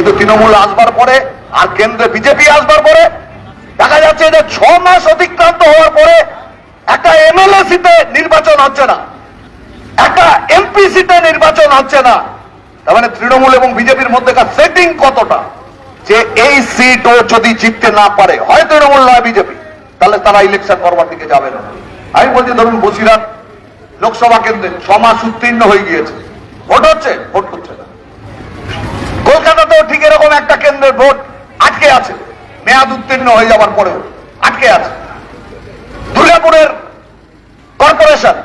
কিন্তু তৃণমূল আসবার পরে আর কেন্দ্রে বিজেপি আসবার পরে দেখা যাচ্ছে যে ছ মাস অতিক্রান্ত হওয়ার পরে একটা এমএলএ সিটে নির্বাচন হচ্ছে না। একটা এমপি সিটে নির্বাচন হচ্ছে না। তার মানে তৃণমূল এবং বিজেপির মধ্যেকার সেটিং কতটা? যে এই সিটও যদি জিততে না পারে, হয় তৃণমূল নয় বিজেপি, তাহলে তারা ইলেকশন করবার দিকে যাবে না। আমি বলছি, ধরুন বসিরহাট লোকসভা কেন্দ্রে ছ মাস উত্তীর্ণ হয়ে গিয়েছে। ভোট হচ্ছে? ভোট হচ্ছে। কলকাতাতেও ঠিক এরকম একটা কেন্দ্রের ভোট আটকে আছে। মেয়াদ উত্তীর্ণ হয়ে যাওয়ার পরেও আটকে আছে। দুর্গাপুরের কর্পোরেশন,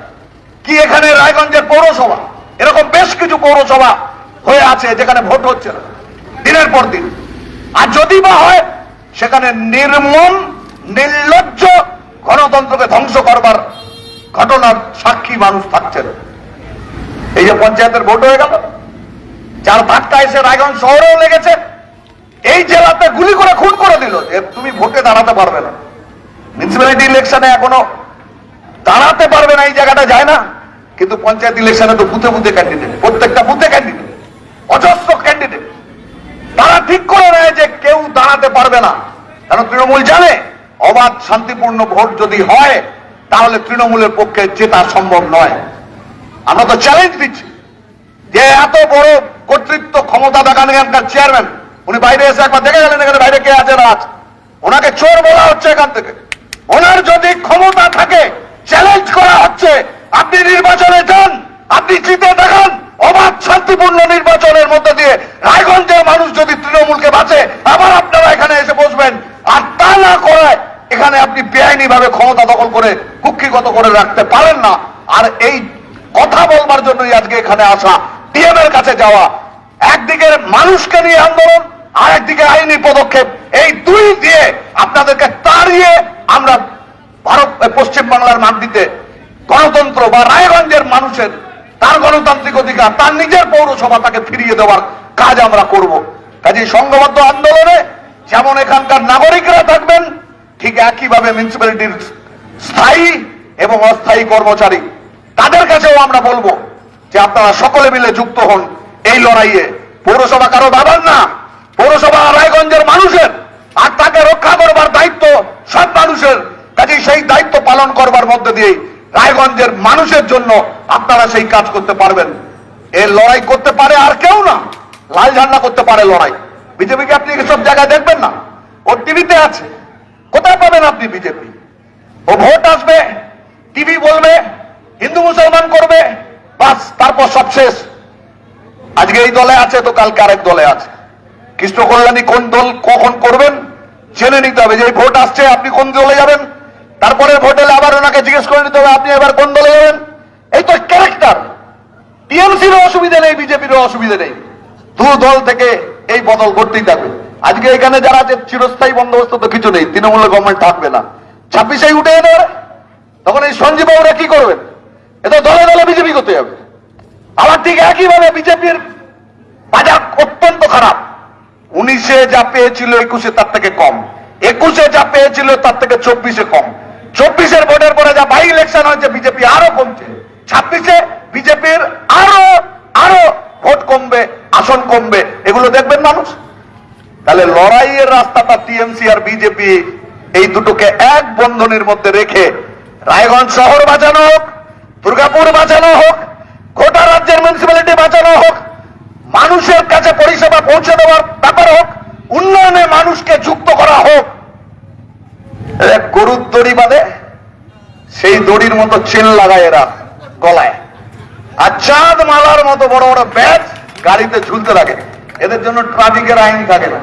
কি এখানে রায়গঞ্জের পৌরসভা, এরকম বেশ কিছু পৌরসভা হয়ে আছে যেখানে ভোট হচ্ছে না, দিনের পর দিন। আর যদি বা হয়, সেখানে নির্মম, নির্লজ্জ গণতন্ত্রকে ধ্বংস করবার ঘটনার সাক্ষী মানুষ থাকছেন। এই যে পঞ্চায়েতের ভোট হয়ে গেল। যার ধাক্কা এসে রায়গঞ্জ শহরেও লেগেছে, এই জেলাতে গুলি করে খুন করে দিল তুমি ভোটে দাঁড়াতে পারবে না। মিউনিসিপ্যালিটি ইলেকশনে এখনও দাঁড়াতে পারবে না, এই জায়গাটা যায় না। কিন্তু পঞ্চায়েত ইলেকশনে তো বুথে বুথে ক্যান্ডিডেট প্রত্যেকটা বুথে ক্যান্ডিডেট অজস্র ক্যান্ডিডেট তারা ঠিক করে নেয় যে কেউ দাঁড়াতে পারবে না। কারণ তৃণমূল জানে, অবাধ শান্তিপূর্ণ ভোট যদি হয়, তাহলে তৃণমূলের পক্ষে জেতা সম্ভব নয়। আমরা তো চ্যালেঞ্জ দিচ্ছি যে এত বড় কর্তৃত্ব ক্ষমতা দেখান এখানকার চেয়ারম্যান উনি বাইরে এসে একবার দেখে গেলেন এখানে বাইরে কে আছে না ওনাকে চোর বলা হচ্ছে এখান থেকে। ওনার যদি ক্ষমতা থাকে চ্যালেঞ্জ করা হচ্ছে, আপনি নির্বাচনে যান, আপনি জিতে দেখান, অবাধ, শান্তিপূর্ণ নির্বাচনের মধ্যে দিয়ে রায়গঞ্জের মানুষ যদি তৃণমূলকে বাঁচে, আবার আপনারা এখানে এসে বসবেন। আর তা না করে এখানে আপনি বেআইনি ভাবে ক্ষমতা দখল করে কুক্ষিগত করে রাখতে পারেন না। আর এই কথা বলবার জন্যই আজকে এখানে আসা। ডিএম কাছে যাওয়া একদিকে মানুষকে নিয়ে আন্দোলন আর একদিকে আইনি পদক্ষেপ, এই দুই দিয়ে আপনাদেরকে তাড়িয়ে আমরা ভারত পশ্চিম বাংলার মাটিতে গণতন্ত্র বা রায়গঞ্জের মানুষের তার গণতান্ত্রিক অধিকার, তার নিজের পৌরসভা তাকে ফিরিয়ে দেওয়ার কাজ আমরা করব। কাজে সংঘবদ্ধ আন্দোলনে যেমন এখানকার নাগরিকরা থাকবেন, ঠিক একইভাবে মিউনিসিপ্যালিটির স্থায়ী এবং অস্থায়ী কর্মচারী, তাদের কাছেও আমরা বলব যে আপনারা সকলে মিলে যুক্ত হন এই লড়াইয়ে। পৌরসভা কারও দাবার না, পৌরসভা রায়গঞ্জের মানুষের। আর তাকে রক্ষা করবার দায়িত্ব সব মানুষের। কাজে সেই দায়িত্ব পালন করবার মধ্যে দিয়ে রায়গঞ্জের মানুষের জন্য আপনারা সেই কাজ করতে পারবেন। এই লড়াই করতে পারে আর কেউ না, লাল ঝান্ডা করতে পারে লড়াই। বিজেপিকে আপনি সব জায়গায় দেখবেন না? ও টিভিতে আছে। কোথায় পাবেন আপনি বিজেপি? ও ভোট আসবে, টিভি বলবে, হিন্দু মুসলমান করবে তারপর সব শেষ। আজকে এই দলে আছে তো কালকে আরেক দলে আছে। কৃষ্ণ কল্যাণী কোন দল কখন করবেন জেনে নিতে হবে। যে ভোট আসছে, আপনি কোন দলে যাবেন? তারপরে ভোট এলে আবার ওনাকে জিজ্ঞেস করে নিতে হবে, আপনি এবার কোন দলে যাবেন? এই তো ক্যারেক্টার। টিএমসিরও অসুবিধা নেই, বিজেপিরও অসুবিধা নেই। দু দল থেকে এই বদল করতেই থাকবে। আজকে এখানে যারা আছে, চিরস্থায়ী বন্দোবস্ত তো কিছু নেই তৃণমূলের গভর্নমেন্ট থাকবে না। ছাব্বিশে উঠে এনে, তখন এই সঞ্জীব বাবুরা কি করবেন? এটা দলে দলে বিজেপি করতে যাবে আবার ঠিক একইভাবে বিজেপির বাজার অত্যন্ত খারাপ। উনিশে যা পেয়েছিল একুশে তার থেকে কম। একুশে যা পেয়েছিল তার থেকে চব্বিশে কম। চব্বিশের ভোটের পরে যা বাই ইলেকশন হয়েছে, বিজেপি আরও কমছে। ছাব্বিশে বিজেপির আরও আরও ভোট কমবে, আসন কমবে। এগুলো দেখবেন মানুষ? তাহলে লড়াইয়ের রাস্তাটা টিএমসি আর বিজেপি এই দুটোকে এক বন্ধনের মধ্যে রেখে রায়গঞ্জ শহর বাঁচানো হোক, দুর্গাপুর বাঁচানো হোক গোটা রাজ্যের মিউনিসিপ্যালিটি বাঁচানো হোক মানুষের কাছে পরিষেবা পৌঁছে দেওয়ার ব্যাপার হোক উন্নয়নে মানুষকে যুক্ত করা হোক এক গরুর দড়ি বাঁধে, সেই দড়ির মতো চেন লাগায় এরা গলায়। আর চাঁদ মালার মতো বড় বড় ব্যাচ গাড়িতে ঝুলতে লাগে এদের জন্য ট্রাফিকের আইন থাকে না।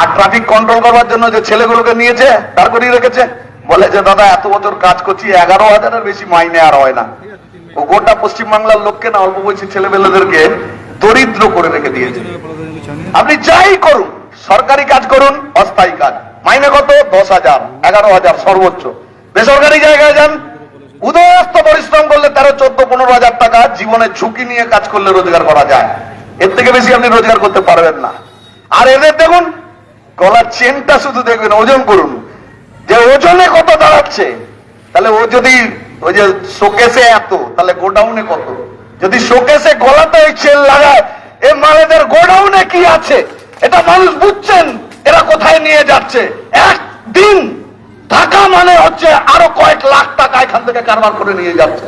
আর ট্রাফিক কন্ট্রোল করবার জন্য যে ছেলেগুলোকে নিয়েছে, দাঁড় করিয়ে রেখেছে, বলে যে, দাদা, এত বছর কাজ করছি, এগারো হাজারের বেশি মাইনে আর হয় না। ও গোটা পশ্চিমবাংলার লোককে না, অল্প বয়সী ছেলেমেয়েদেরকে দরিদ্র করে রেখে দিয়েছে। আপনি যাই করুন, সরকারি কাজ করুন, অস্থায়ী কাজ। মাইনে কত? দশ হাজার, এগারো হাজার সর্বোচ্চ। বেসরকারি জায়গায় যান, উদয়স্ত পরিশ্রম করলে তেরো, চোদ্দ, পনেরো হাজার টাকা জীবনে ঝুঁকি নিয়ে কাজ করলে রোজগার করা যায়। এর থেকে বেশি আপনি রোজগার করতে পারবেন না। আর এদের দেখুন, গলার চেনটা শুধু দেখবেন, ওজন করুন। যে ওজনে কত দাঁড়াচ্ছে, তাহলে ও যদি ওই যে শোকেসে এত, তাহলে গোডাউনে কত? যদি শোকেসে গলাতে ওই চেন লাগায়, এ মালেদের গোডাউনে কি আছে? এটা মানুষ বুঝছেন? এরা কোথায় নিয়ে যাচ্ছে? একদিন টাকা মানে হচ্ছে আরও কয়েক লাখ টাকা এখান থেকে কারবার করে নিয়ে যাচ্ছে।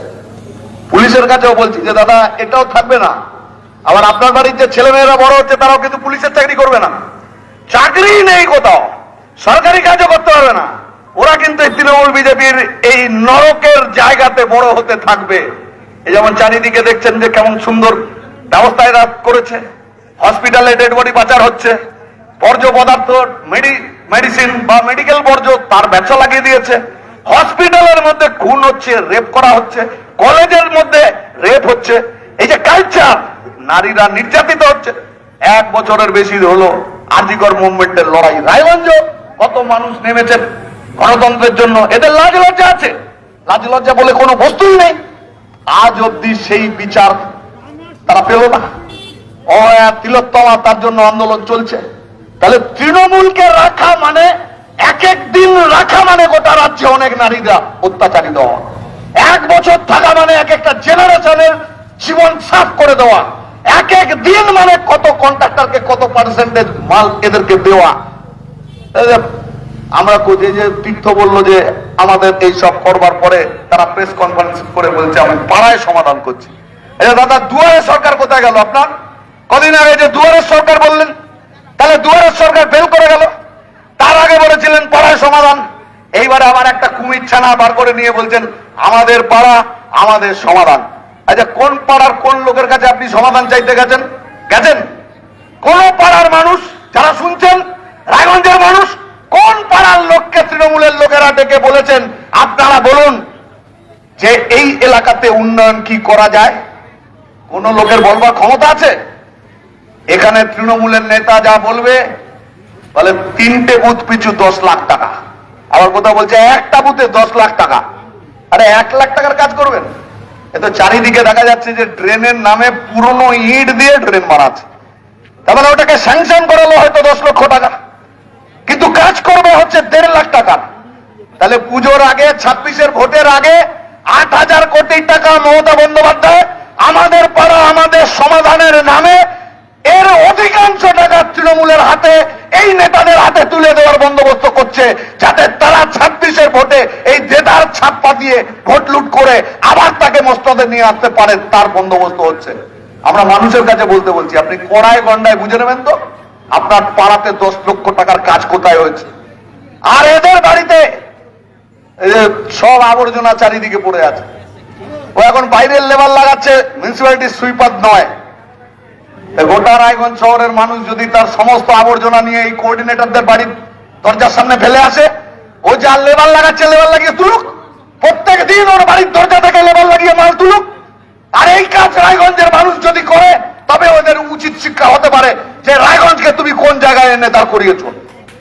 পুলিশের কাছেও বলছি যে, দাদা, এটাও থাকবে না। আবার আপনার বাড়ির যে ছেলেমেয়েরা বড় হচ্ছে, তারাও কিন্তু পুলিশের চাকরি করবে না। চাকরি নেই কোথাও। সরকারি কাজও করতে পারবে না। ওরা কিন্তু তৃণমূল বিজেপির এই নরকের জায়গাতে বড় হতে থাকবে। এই যেমন চারিদিকে দেখছেন যে কেমন সুন্দর ব্যবস্থা এরা করেছে। হসপিটালে ডেড বডি পাচার হচ্ছে। বর্জ্য পদার্থ মেডিসিন বা মেডিকেল বর্জ্য তার ব্যবসা লাগিয়ে দিয়েছে। হসপিটালের মধ্যে খুন হচ্ছে রেপ করা হচ্ছে, কলেজের মধ্যে রেপ হচ্ছে। এই যে কালচার নারীরা নির্যাতিত হচ্ছে। এক বছরের বেশি হলো আর্জিকর মুভমেন্টের লড়াই। রায়গঞ্জ কত মানুষ নেমেছেন গণতন্ত্রের জন্য। এদের লাজ লজ্জা আছে। লাজ লজ্জা বলে কোনো বস্তুই নেই। আজ অব্দি সেই বিচার তারা পেল না। অয়া তিলোত্তমা তার জন্য আন্দোলন চলছে। তাহলে তৃণমূলকে রাখা মানে এক এক দিন রাখা মানে গোটা রাজ্যে অনেক নারীরা অত্যাচারিত হওয়া। এক বছর থাকা মানে এক একটা জেনারেশনের জীবন সাফ করে দেওয়া। এক এক দিন মানে কত কন্ট্রাক্টরকে, কত পার্সেন্টেজ মাল এদেরকে দেওয়া। আমরা কোথায় যে তীর্থ বলল যে আমাদের এই সব করবার পরে তারা প্রেস কনফারেন্স করে বলছে, আমি পাড়ায় সমাধান করছি। দাদা, দুয়ারে সরকার কোথায় গেল আপনার? কদিন আগে যে দুয়ারের সরকার বললেন দুয়ারের সরকার ফেল করে গেল। তার আগে বলেছিলেন, পাড়ায় সমাধান। এইবারে আবার একটা কুমির ছানা বার করে নিয়ে বলছেন, আমাদের পাড়া, আমাদের সমাধান। আচ্ছা কোন পাড়ার কোন লোকের কাছে আপনি সমাধান চাইতে গেছেন? গেছেন? কোন পাড়ার মানুষ যারা শুনছেন, রায়গঞ্জের মানুষ, কোন পাড়ার লোককে তৃণমূলের লোকেরা ডেকে বলেছেন, আপনারা বলুন যে এই এলাকাতে উন্নয়ন কি করা যায়? কোন লোকের বলবার ক্ষমতা আছে? এখানে তৃণমূলের নেতা যা বলবে বলে তিনটে বুথ পিছু দশ লাখ টাকা। আবার কোথাও বলছে, একটা বুথে দশ লাখ টাকা। আরে এক লাখ টাকার কাজ করবেন? এ তো চারিদিকে দেখা যাচ্ছে যে ড্রেনের নামে পুরনো ইট দিয়ে ড্রেন মারাচ্ছে তার মানে ওটাকে স্যাংশন করালো হয়তো দশ লক্ষ টাকা। কিন্তু কাজ করবে হচ্ছে দেড় লাখ টাকা। তাহলে পুজোর আগে, ছাব্বিশের ভোটের আগে আট হাজার কোটি টাকা মমতা বন্দ্যোপাধ্যায় আমাদের পাড়া, আমাদের সমাধানের নামে এর অধিকাংশ টাকা তৃণমূলের হাতে, এই নেতাদের হাতে তুলে দেওয়ার বন্দোবস্ত করছে, যাতে তারা ছাব্বিশের ভোটে এই জেতার ছাপ্পা দিয়ে ভোট লুট করে আবার তাকে মস্তদে নিয়ে আসতে পারে, তার বন্দোবস্ত হচ্ছে। আমরা মানুষের কাছে বলতে বলছি, আপনি কড়ায় গন্ডায় বুঝে নেবেন তো? আপনার পাড়াতে দশ লক্ষ টাকার কাজ কোথায় হয়েছে? আর এদের বাড়িতে সব আবর্জনা চারিদিকে পড়ে আছে। ও এখন বাইরের লেবার লাগাচ্ছে মিউনিসিপ্যালিটির সুইপার নয়। গোটা রায়গঞ্জ শহরের মানুষ যদি তার সমস্ত আবর্জনা নিয়ে এই কোঅর্ডিনেটরদের বাড়ির দরজার সামনে ফেলে আসে, ও যা লেবার লাগাচ্ছে, লেবার লাগিয়ে তুলুক। প্রত্যেক দিন ওর বাড়ির দরজা থেকে লেবার লাগিয়ে মাল তুলুক। আর এই কাজ রায়গঞ্জের মানুষ যদি করে, তবে ওদের উচিত শিক্ষা হতে পারে যে, রায়গঞ্জকে তুমি কোন জায়গায় এনে দাঁড় করিয়েছো?